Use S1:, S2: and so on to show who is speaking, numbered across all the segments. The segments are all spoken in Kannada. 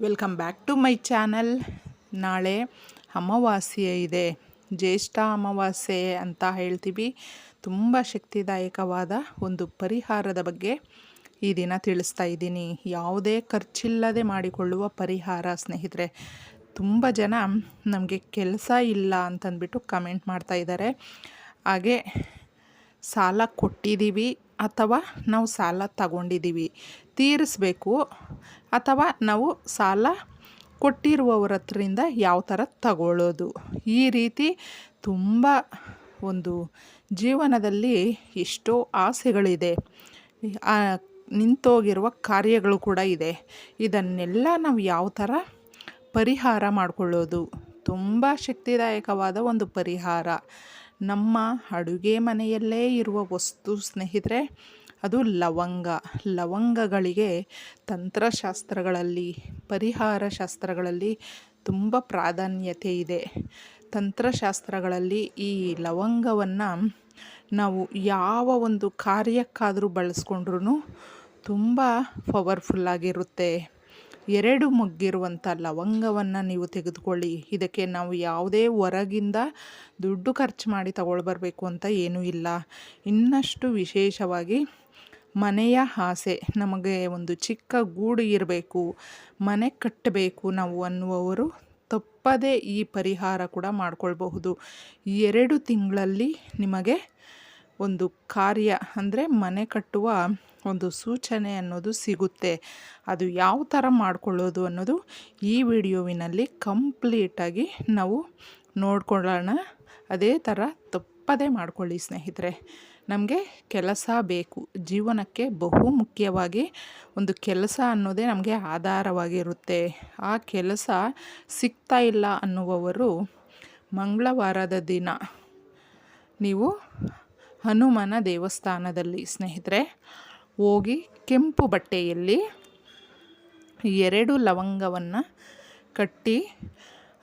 S1: Welcome back to my channel ನಾಳೆ ಅಮಾವಾಸ್ಯೆ ಇದೆ. ಜ್ಯೇಷ್ಠ ಅಮಾವಾಸ್ಯೆ ಅಂತ ಹೇಳ್ತೀವಿ. ತುಂಬ ಶಕ್ತಿದಾಯಕವಾದ ಒಂದು ಪರಿಹಾರದ ಬಗ್ಗೆ ಈ ದಿನ ತಿಳಿಸ್ತಾ ಇದ್ದೀನಿ. ಯಾವುದೇ ಖರ್ಚಿಲ್ಲದೆ ಮಾಡಿಕೊಳ್ಳುವ ಪರಿಹಾರ, ಸ್ನೇಹಿತರೆ. ತುಂಬ ಜನ ನಮಗೆ ಕೆಲಸ ಇಲ್ಲ ಅಂತಂದ್ಬಿಟ್ಟು ಕಮೆಂಟ್ ಮಾಡ್ತಾ ಇದ್ದಾರೆ. ಹಾಗೆ ಸಾಲ ಕೊಟ್ಟಿದ್ದೀವಿ. ಅಥವಾ ನಾವು ಸಾಲ ತಗೊಂಡಿದ್ದೀವಿ, ತೀರಿಸ್ಬೇಕು. ಅಥವಾ ನಾವು ಸಾಲ ಕೊಟ್ಟಿರುವವರ ಹತ್ರಿಂದ ಯಾವ ಥರ ತಗೊಳ್ಳೋದು. ಈ ರೀತಿ ತುಂಬ ಒಂದು ಜೀವನದಲ್ಲಿ ಎಷ್ಟೋ ಆಸೆಗಳಿದೆ. ನಿಂತೋಗಿರುವ ಕಾರ್ಯಗಳು ಕೂಡ ಇದೆ. ಇದನ್ನೆಲ್ಲ ನಾವು ಯಾವ ಥರ ಪರಿಹಾರ ಮಾಡಿಕೊಳ್ಳೋದು? ತುಂಬ ಶಕ್ತಿದಾಯಕವಾದ ಒಂದು ಪರಿಹಾರ. ನಮ್ಮ ಅಡುಗೆ ಮನೆಯಲ್ಲೇ ಇರುವ ವಸ್ತು ಸ್ನೇಹಿತರೆ, ಅದು ಲವಂಗ. ಲವಂಗಗಳಿಗೆ ತಂತ್ರಶಾಸ್ತ್ರಗಳಲ್ಲಿ ಪರಿಹಾರ ಶಾಸ್ತ್ರಗಳಲ್ಲಿ ತುಂಬ ಪ್ರಾಧಾನ್ಯತೆ ಇದೆ. ತಂತ್ರಶಾಸ್ತ್ರಗಳಲ್ಲಿ ಈ ಲವಂಗವನ್ನು ನಾವು ಯಾವ ಒಂದು ಕಾರ್ಯಕ್ಕಾದರೂ ಬಳಸ್ಕೊಂಡ್ರೂ ತುಂಬ ಪವರ್ಫುಲ್ಲಾಗಿರುತ್ತೆ ಎರಡು ಮೊಗ್ಗಿರುವಂಥ ಲವಂಗವನ್ನು ನೀವು ತೆಗೆದುಕೊಳ್ಳಿ. ಇದಕ್ಕೆ ನಾವು ಯಾವುದೇ ಹೊರಗಿಂದ ದುಡ್ಡು ಖರ್ಚು ಮಾಡಿ ತಗೊಳ್ಬರ್ಬೇಕು ಅಂತ ಏನೂ ಇಲ್ಲ. ಇನ್ನಷ್ಟು ವಿಶೇಷವಾಗಿ ಮನೆಯ ಆಸೆ. ನಮಗೆ ಒಂದು ಚಿಕ್ಕ ಗೂಡು ಇರಬೇಕು, ಮನೆ ಕಟ್ಟಬೇಕು ನಾವು ಅನ್ನುವವರು ತಪ್ಪದೇ ಈ ಪರಿಹಾರ ಕೂಡ ಮಾಡಿಕೊಳ್ಬಹುದು. ಎರಡು ತಿಂಗಳಲ್ಲಿ ನಿಮಗೆ ಒಂದು ಕಾರ್ಯ ಅಂದರೆ ಮನೆ ಕಟ್ಟುವ ಒಂದು ಸೂಚನೆ ಅನ್ನೋದು ಸಿಗುತ್ತೆ. ಅದು ಯಾವ ಥರ ಮಾಡ್ಕೊಳ್ಳೋದು ಅನ್ನೋದು ಈ ವಿಡಿಯೋವಿನಲ್ಲಿ ಕಂಪ್ಲೀಟಾಗಿ ನಾವು ನೋಡ್ಕೊಳ್ಳೋಣ. ಅದೇ ಥರ ತಪ್ಪದೇ ಮಾಡ್ಕೊಳ್ಳಿ ಸ್ನೇಹಿತರೆ. ನಮಗೆ ಕೆಲಸ ಬೇಕು. ಜೀವನಕ್ಕೆ ಬಹು ಮುಖ್ಯವಾಗಿ ಒಂದು ಕೆಲಸ ಅನ್ನೋದೇ ನಮಗೆ ಆಧಾರವಾಗಿರುತ್ತೆ. ಆ ಕೆಲಸ ಸಿಗ್ತಾ ಇಲ್ಲ ಅನ್ನುವವರು ಮಂಗಳವಾರದ ದಿನ ನೀವು ಹನುಮನ ದೇವಸ್ಥಾನದಲ್ಲಿ ಸ್ನೇಹಿತರೆ. ಹೋಗಿ ಕೆಂಪು ಬಟ್ಟೆಯಲ್ಲಿ ಎರಡು ಲವಂಗವನ್ನು ಕಟ್ಟಿ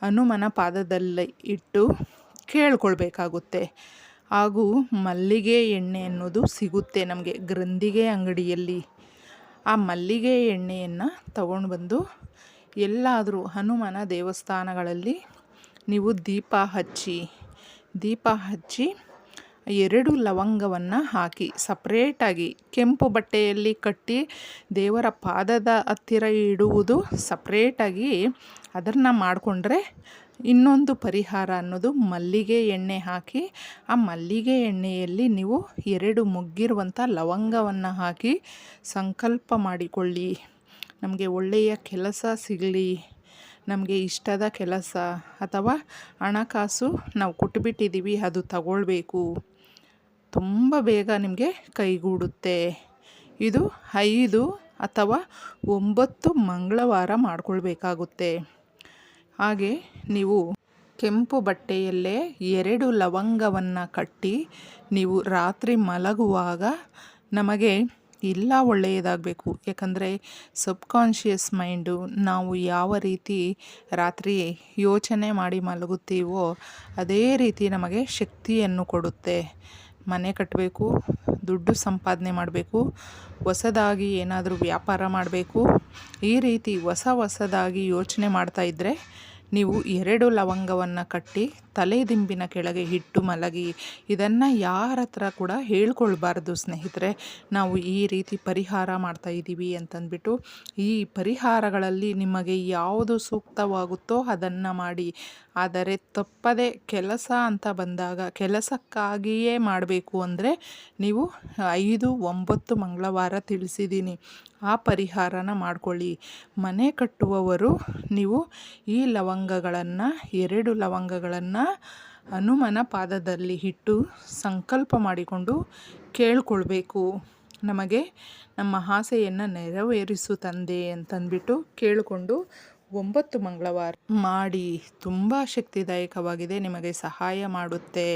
S1: ಹನುಮನ ಪಾದದಲ್ಲಿ ಇಟ್ಟು ಕೇಳ್ಕೊಳ್ಬೇಕಾಗುತ್ತೆ. ಹಾಗೂ ಮಲ್ಲಿಗೆ ಎಣ್ಣೆ ಅನ್ನೋದು ಸಿಗುತ್ತೆ ನಮಗೆ ಗ್ರಂಥಿಗೆ ಅಂಗಡಿಯಲ್ಲಿ. ಆ ಮಲ್ಲಿಗೆ ಎಣ್ಣೆಯನ್ನು ತಗೊಂಡು ಬಂದು ಎಲ್ಲಾದರೂ ಹನುಮನ ದೇವಸ್ಥಾನಗಳಲ್ಲಿ ನೀವು ದೀಪ ಹಚ್ಚಿ ದೀಪ ಹಚ್ಚಿ ಎರಡು ಲವಂಗವನ್ನು ಹಾಕಿ ಸಪ್ರೇಟಾಗಿ ಕೆಂಪು ಬಟ್ಟೆಯಲ್ಲಿ ಕಟ್ಟಿ ದೇವರ ಪಾದದ ಹತ್ತಿರ ಇಡುವುದು ಸಪ್ರೇಟಾಗಿ ಅದನ್ನು ಮಾಡಿಕೊಂಡ್ರೆ ಇನ್ನೊಂದು ಪರಿಹಾರ ಅನ್ನೋದು ಮಲ್ಲಿಗೆ ಎಣ್ಣೆ ಹಾಕಿ, ಆ ಮಲ್ಲಿಗೆ ಎಣ್ಣೆಯಲ್ಲಿ ನೀವು ಎರಡು ಮುಗ್ಗಿರುವಂಥ ಲವಂಗವನ್ನು ಹಾಕಿ ಸಂಕಲ್ಪ ಮಾಡಿಕೊಳ್ಳಿ. ನಮಗೆ ಒಳ್ಳೆಯ ಕೆಲಸ ಸಿಗಲಿ. ನಮಗೆ ಇಷ್ಟದ ಕೆಲಸ ಅಥವಾ ಹಣಕಾಸು ನಾವು ಕೊಟ್ಟುಬಿಟ್ಟಿದ್ದೀವಿ ಅದು ತಗೊಳ್ಬೇಕು. ತುಂಬ ಬೇಗ ನಿಮಗೆ ಕೈಗೂಡುತ್ತೆ. ಇದು ಐದು ಅಥವಾ ಒಂಬತ್ತು ಮಂಗಳವಾರ ಮಾಡಿಕೊಳ್ಬೇಕಾಗುತ್ತೆ. ಹಾಗೆ ನೀವು ಕೆಂಪು ಬಟ್ಟೆಯಲ್ಲೇ ಎರಡು ಲವಂಗವನ್ನು ಕಟ್ಟಿ ನೀವು ರಾತ್ರಿ ಮಲಗುವಾಗ ನಮಗೆ ಇಲ್ಲ ಒಳ್ಳೆಯದಾಗಬೇಕು. ಯಾಕಂದರೆ ಸಬ್ಕಾನ್ಷಿಯಸ್ ಮೈಂಡು ನಾವು ಯಾವ ರೀತಿ ರಾತ್ರಿ ಯೋಚನೆ ಮಾಡಿ ಮಲಗುತ್ತೀವೋ ಅದೇ ರೀತಿ ನಮಗೆ ಶಕ್ತಿಯನ್ನು ಕೊಡುತ್ತೆ. ಮನೆ ಕಟ್ಟಬೇಕು ದುಡ್ಡು ಸಂಪಾದನೆ ಮಾಡಬೇಕು, ಹೊಸದಾಗಿ ಏನಾದರೂ ವ್ಯಾಪಾರ ಮಾಡಬೇಕು. ಈ ರೀತಿ ಹೊಸ ಹೊಸದಾಗಿ ಯೋಚನೆ ಮಾಡ್ತಾ ಇದ್ದರೆ ನೀವು ಎರಡು ಲವಂಗವನ್ನು ಕಟ್ಟಿ ತಲೆ ದಿಂಬಿನ ಕೆಳಗೆ ಹಿಟ್ಟು ಮಲಗಿ. ಇದನ್ನು ಯಾರ ಹತ್ರ ಕೂಡ ಹೇಳ್ಕೊಳ್ಬಾರ್ದು ಸ್ನೇಹಿತರೆ. ನಾವು ಈ ರೀತಿ ಪರಿಹಾರ ಮಾಡ್ತಾ ಇದ್ದೀವಿ ಅಂತಂದ್ಬಿಟ್ಟು ಈ ಪರಿಹಾರಗಳಲ್ಲಿ ನಿಮಗೆ ಯಾವುದು ಸೂಕ್ತವಾಗುತ್ತೋ ಅದನ್ನು ಮಾಡಿ ಆದರೆ ತಪ್ಪದೆ ಕೆಲಸ ಅಂತ ಬಂದಾಗ ಕೆಲಸಕ್ಕಾಗಿಯೇ ಮಾಡಬೇಕು ಅಂದರೆ ನೀವು ಐದು ಒಂಬತ್ತು ಮಂಗಳವಾರ ತಿಳಿಸಿದ್ದೀನಿ. ಆ ಪರಿಹಾರನ ಮಾಡಿಕೊಳ್ಳಿ. ಮನೆ ಕಟ್ಟುವವರು ನೀವು ಈ ಲವಂಗಗಳನ್ನು, ಎರಡು ಲವಂಗಗಳನ್ನು ಹನುಮನ ಪಾದದಲ್ಲಿ ಇಟ್ಟು ಸಂಕಲ್ಪ ಮಾಡಿಕೊಂಡು ಕೇಳಿಕೊಳ್ಬೇಕು. ನಮಗೆ ನಮ್ಮ ಆಸೆಯನ್ನು ನೆರವೇರಿಸು ತಂದೆ ಅಂತಂದ್ಬಿಟ್ಟು ಕೇಳಿಕೊಂಡು ಒಂಬತ್ತು ಮಂಗಳವಾರ. ಮಾಡಿ ತುಂಬ ಶಕ್ತಿದಾಯಕವಾಗಿದೆ, ನಿಮಗೆ ಸಹಾಯ ಮಾಡುತ್ತೆ.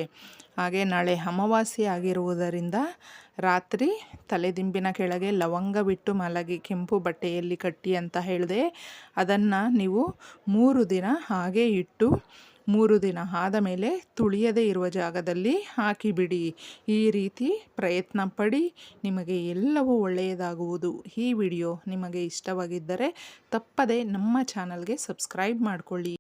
S1: ಹಾಗೆ ನಾಳೆ ಅಮಾವಾಸ್ಯೆ ಆಗಿರುವುದರಿಂದ ರಾತ್ರಿ ತಲೆದಿಂಬಿನ ಕೆಳಗೆ ಲವಂಗ ಬಿಟ್ಟು ಮಲಗಿ ಕೆಂಪು ಬಟ್ಟೆಯಲ್ಲಿ ಕಟ್ಟಿ ಅಂತ ಹೇಳಿದೆ, ಅದನ್ನು ನೀವು ಮೂರು ದಿನ ಹಾಗೆ ಇಟ್ಟು ಮೂರು ದಿನ ಆದ ಮೇಲೆ ತುಳಿಯದೇ ಇರುವ ಜಾಗದಲ್ಲಿ ಹಾಕಿಬಿಡಿ. ಈ ರೀತಿ ಪ್ರಯತ್ನ ಪಡಿ. ನಿಮಗೆ ಎಲ್ಲವೂ ಒಳ್ಳೆಯದಾಗುವುದು. ಈ ವಿಡಿಯೋ ನಿಮಗೆ ಇಷ್ಟವಾಗಿದ್ದರೆ ತಪ್ಪದೆ ನಮ್ಮ ಚಾನಲ್ಗೆ ಸಬ್ಸ್ಕ್ರೈಬ್ ಮಾಡಿಕೊಳ್ಳಿ.